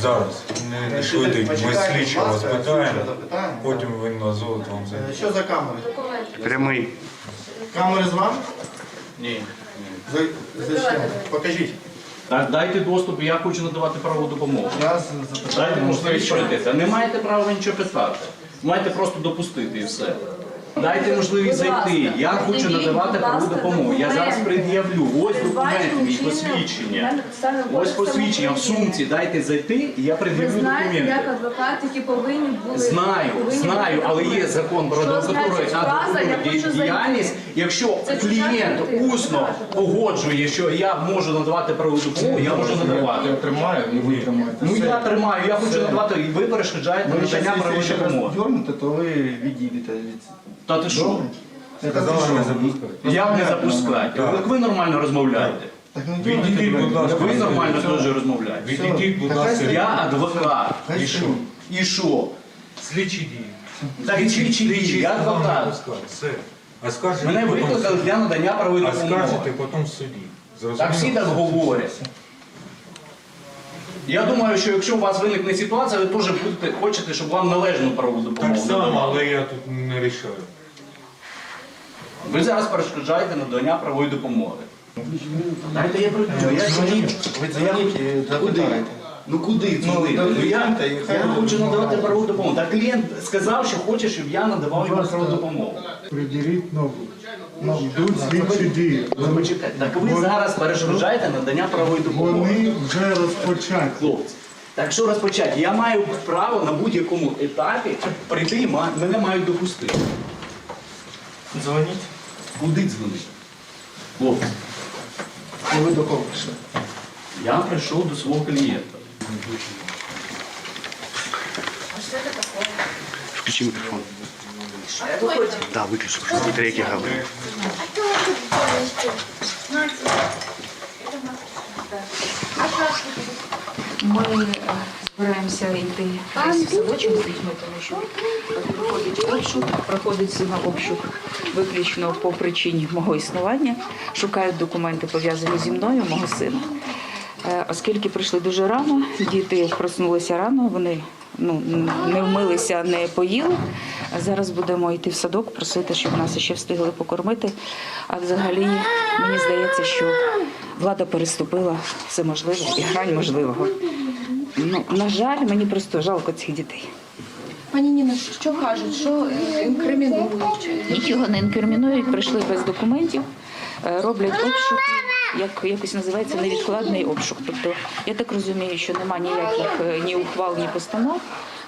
Зараз. Не, не швидить. Ми слідчого спитаємо, потім він назвуть вам це. Е, Що за камери? Прямий. Камери з вами? Ні. За, зачем? Покажіть. Так, дайте доступ, я хочу надавати правову допомогу. Я запитаю. Дайте можливість пройтися. Не маєте права нічого питати. Маєте просто допустити і все. Дайте можливість зайти. Я хочу надавати правову допомогу. Я зараз пред'явлю. Ось документ мій, посвідчення. Ось посвідчення в сумці. Дайте зайти, і я Ви пред'явлю знаєте, як документи. адвокати, які повинні були Знаю, повинні знаю, але є закон про Що адвокатуру значить і фраза, я адвокатурну хочу діяльність. Якщо Це клієнт чужа усно погоджує, що я можу надавати правову допомогу, я можу надавати. Я тримаю і ви тримаєте. Ну Все. я тримаю, я хочу надавати, і ви перешкоджаєте Ви надання правової ще раз допомоги. дернете, то ви відійдете від... Та ти що? Сказали не запускати. Як не запускати? Так ви нормально розмовляєте. Так не дернете, Відійдіть, будь ласка. Ви нормально теж розмовляєте. Відійдіть, будь ласка. Я адвокат. І що? І що? Слідчі дії. Так і чи, чи, Слідчі я адвокат. Все. А скажете Мене потім в викликали суді. для надання правової А скажете потім в суді. Так всі так говорять. Я думаю, що якщо у вас виникне ситуація, ви теж будете, хочете, щоб вам належну правову Так допомогу. само, надавали. але я тут не рішаю. Ви зараз перешкоджаєте надання правової допомоги. Дайте я пройду. Я Дзвоніть, ви дзвоніть і запитаєте. Ну куди Ну, дзвонити? Ну, я, я хочу надавати правову допомогу. Так клієнт сказав, що хоче, щоб я надавав йому правову допомогу. Приділіть Йдуть слідчі дії. Ви почекайте. Так ви зараз перешкоджаєте надання правової допомоги. Вони вже розпочаті. Хлопці. Так що розпочати? Я маю право на будь-якому етапі прийти і ма- мене мають допустити. Дзвоніть. Куди дзвонити? Хлопці, Ну ви до кого прийшли? я прийшов до свого клієнта. Включи мікрофон. Да, виключи. Смотри, як я говорю. Ми е, збираємося йти в садочок з дітьми, тому що проходить обшук, проходить зима обшук виключно по причині мого існування. Шукають документи пов'язані зі мною, мого сина. Е, Оскільки прийшли дуже рано, діти проснулися рано, вони ну, не вмилися, не поїли. А зараз будемо йти в садок, просити, щоб нас ще встигли покормити. А взагалі мені здається, що влада переступила все можливе і грань можливого. Ну, на жаль, мені просто жалко цих дітей. Пані Ніна, що кажуть, що е, інкримінують? Нічого не інкримінують, прийшли без документів, е, роблять обшук, як якось називається невідкладний обшук. Тобто, я так розумію, що нема ніяких е, ні ухвал, ні постанов.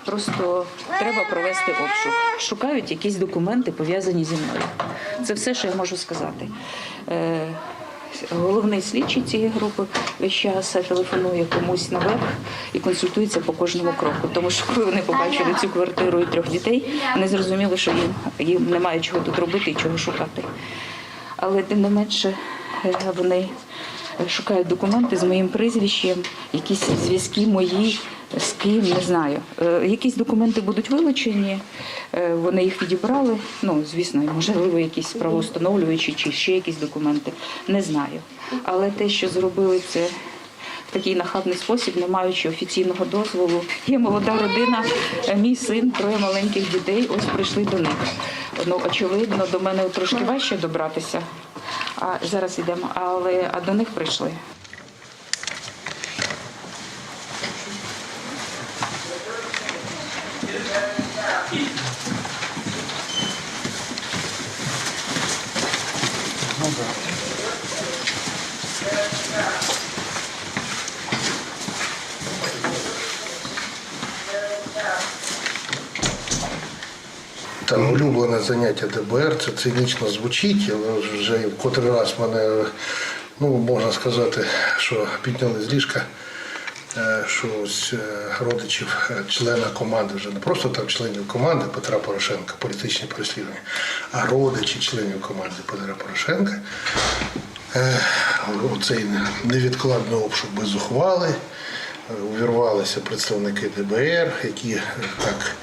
Просто треба провести обшук. Шукають якісь документи, пов'язані зі мною. Це все, що я можу сказати. Е, Головний слідчий цієї групи весь час телефонує комусь наверх і консультується по кожному кроку. Тому що коли вони побачили цю квартиру і трьох дітей, вони зрозуміли, що їм, їм немає чого тут робити і чого шукати. Але тим не менше вони шукають документи з моїм прізвищем, якісь зв'язки мої з ким, не знаю. Е, Якісь документи будуть вилучені, е, вони їх відібрали. Ну, звісно, можливо, якісь правоустановлюючі чи ще якісь документи. Не знаю. Але те, що зробили це в такий нахабний спосіб, не маючи офіційного дозволу. Є молода родина, е, мій син, троє маленьких дітей. Ось прийшли до них. Ну, очевидно, до мене трошки важче добратися. А зараз йдемо, але а до них прийшли. Там улюблене заняття ДБР, це цинічно звучить, але вже в котрий раз мене, ну можна сказати, що підняли з ліжка, е, що ось е, родичів е, члена команди, вже не просто там членів команди Петра Порошенка, політичні переслідування, а родичі членів команди Петра Порошенка. Оцей невідкладний обшук без ухвали. Увірвалися представники ДБР, які так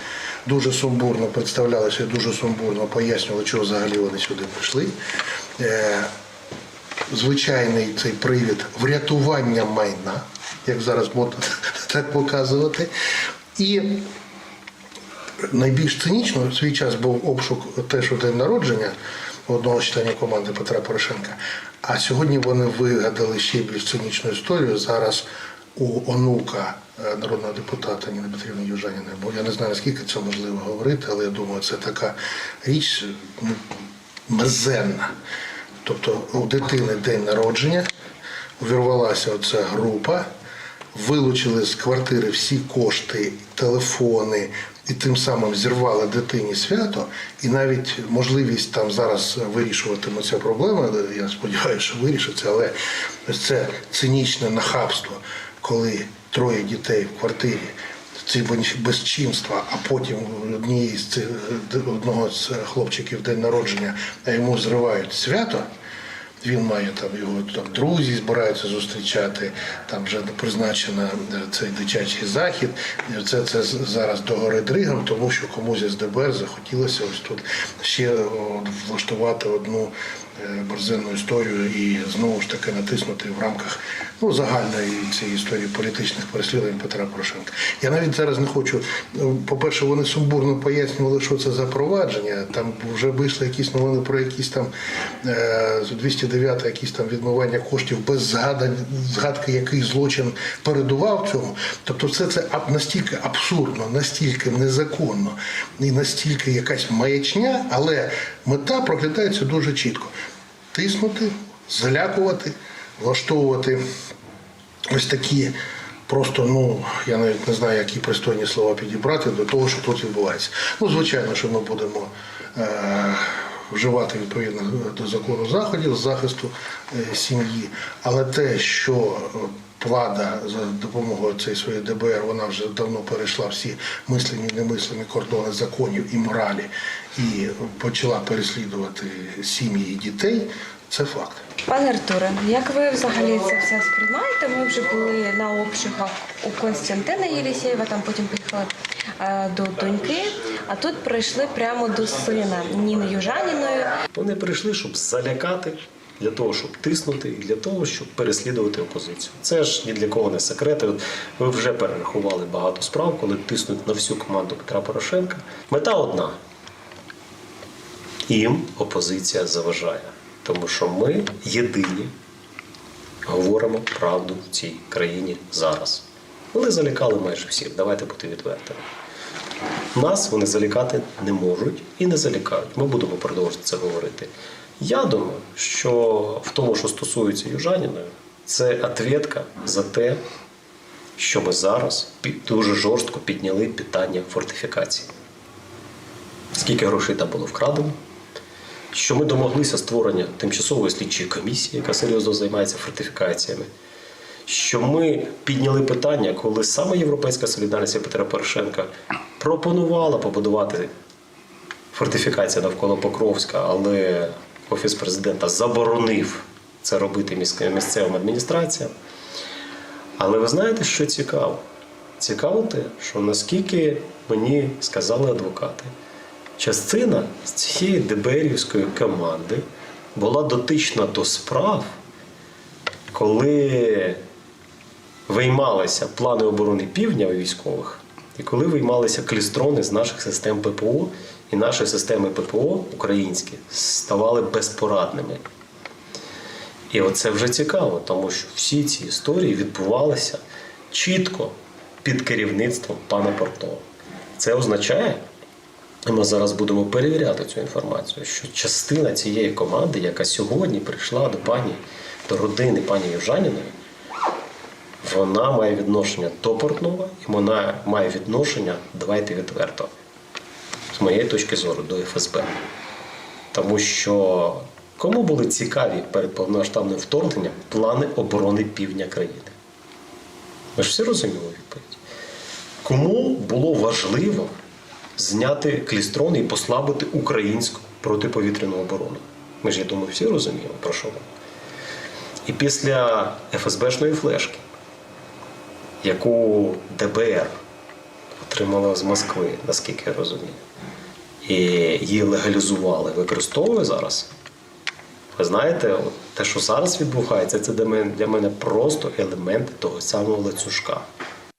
дуже сумбурно представлялися, дуже сумбурно пояснювали, чого взагалі вони сюди прийшли. Е, звичайний цей привід врятування майна, як зараз модно так показувати. І найбільш цинічно в свій час був обшук теж у день народження одного читання команди Петра Порошенка. А сьогодні вони вигадали ще більш цинічну історію. Зараз у онука е, народного депутата Ніни Петрівни Южаніної, бо я не знаю, наскільки це можливо говорити, але я думаю, це така річ ну, мерзенна. Тобто у дитини день народження, увірвалася оця група, вилучили з квартири всі кошти, телефони і тим самим зірвали дитині свято, і навіть можливість там зараз вирішуватиме ця проблема, я сподіваюся, що вирішиться, але це цинічне нахабство, коли троє дітей в квартирі. Ці безчинства, а потім однієї з цих одного з хлопчиків день народження, а йому зривають свято. Він має там його там друзі збираються зустрічати. Там вже призначено е, цей дитячий захід. Це це зараз догори дригом, тому що комусь з ДБР захотілося ось тут ще влаштувати одну е, історію і знову ж таки натиснути в рамках ну, загальної цієї історії політичних переслідувань Петра Порошенка. Я навіть зараз не хочу. ну, По-перше, вони сумбурно пояснювали, що це за провадження. Там вже вийшли якісь новини про якісь там е, 209 якісь там відмивання коштів без згадань, згадки, який злочин передував цьому. Тобто, все це настільки абсурдно, настільки незаконно і настільки якась маячня, але мета проглядається дуже чітко: тиснути, залякувати, влаштовувати ось такі. Просто, ну, я навіть не знаю, які пристойні слова підібрати до того, що тут відбувається. Ну, звичайно, що ми будемо е, вживати відповідно до закону заходів з захисту е, сім'ї, але те, що е, влада за допомогою цієї своєї ДБР, вона вже давно перейшла всі мислені і немислені кордони законів і моралі і почала переслідувати сім'ї і дітей, це факт. Пане Артуре, як ви взагалі це все сприймаєте? Ми вже були на обшуках у Константина Єлісєєва, там потім поїхали е, до доньки, а тут прийшли прямо до сина Ніни Южаніної. Вони прийшли, щоб залякати, для того, щоб тиснути, і для того, щоб переслідувати опозицію. Це ж ні для кого не секрет. Ви вже перерахували багато справ, коли тиснуть на всю команду Петра Порошенка. Мета одна. Їм опозиція заважає. Тому що ми єдині говоримо правду в цій країні зараз. Вони залякали майже всіх, давайте бути відвертими. Нас вони залякати не можуть і не залякають. Ми будемо продовжувати це говорити. Я думаю, що в тому, що стосується Южаніної, це ответка за те, що ми зараз дуже жорстко підняли питання фортифікації. Скільки грошей там було вкрадено, що ми домоглися створення тимчасової слідчої комісії, яка серйозно займається фортифікаціями. Що ми підняли питання, коли саме Європейська солідарність Петра Порошенка пропонувала побудувати фортифікацію навколо Покровська, але Офіс президента заборонив це робити місцевим адміністраціям. Але ви знаєте, що цікаво? Цікаво те, що наскільки мені сказали адвокати, частина з цієї ДБРівської команди була дотична до справ, коли виймалися плани оборони півдня військових, і коли виймалися клістрони з наших систем ППО, і наші системи ППО українські ставали безпорадними. І оце вже цікаво, тому що всі ці історії відбувалися чітко під керівництвом пана Портова. Це означає, і ми зараз будемо перевіряти цю інформацію, що частина цієї команди, яка сьогодні прийшла до пані, до родини пані Южаніної, вона має відношення до Портнова і вона має відношення, давайте відверто, з моєї точки зору, до ФСБ. Тому що кому були цікаві перед повномасштабним вторгненням плани оборони півдня країни? Ми ж всі розуміли відповідь. Кому було важливо зняти клістрони і послабити українську протиповітряну оборону? Ми ж, я думаю, всі розуміємо, про що. І після ФСБшної флешки, яку ДБР отримала з Москви, наскільки я розумію, і її легалізували, використовує зараз Ви знаєте, те, що зараз відбувається, це для мене, для мене просто елемент того самого ланцюжка.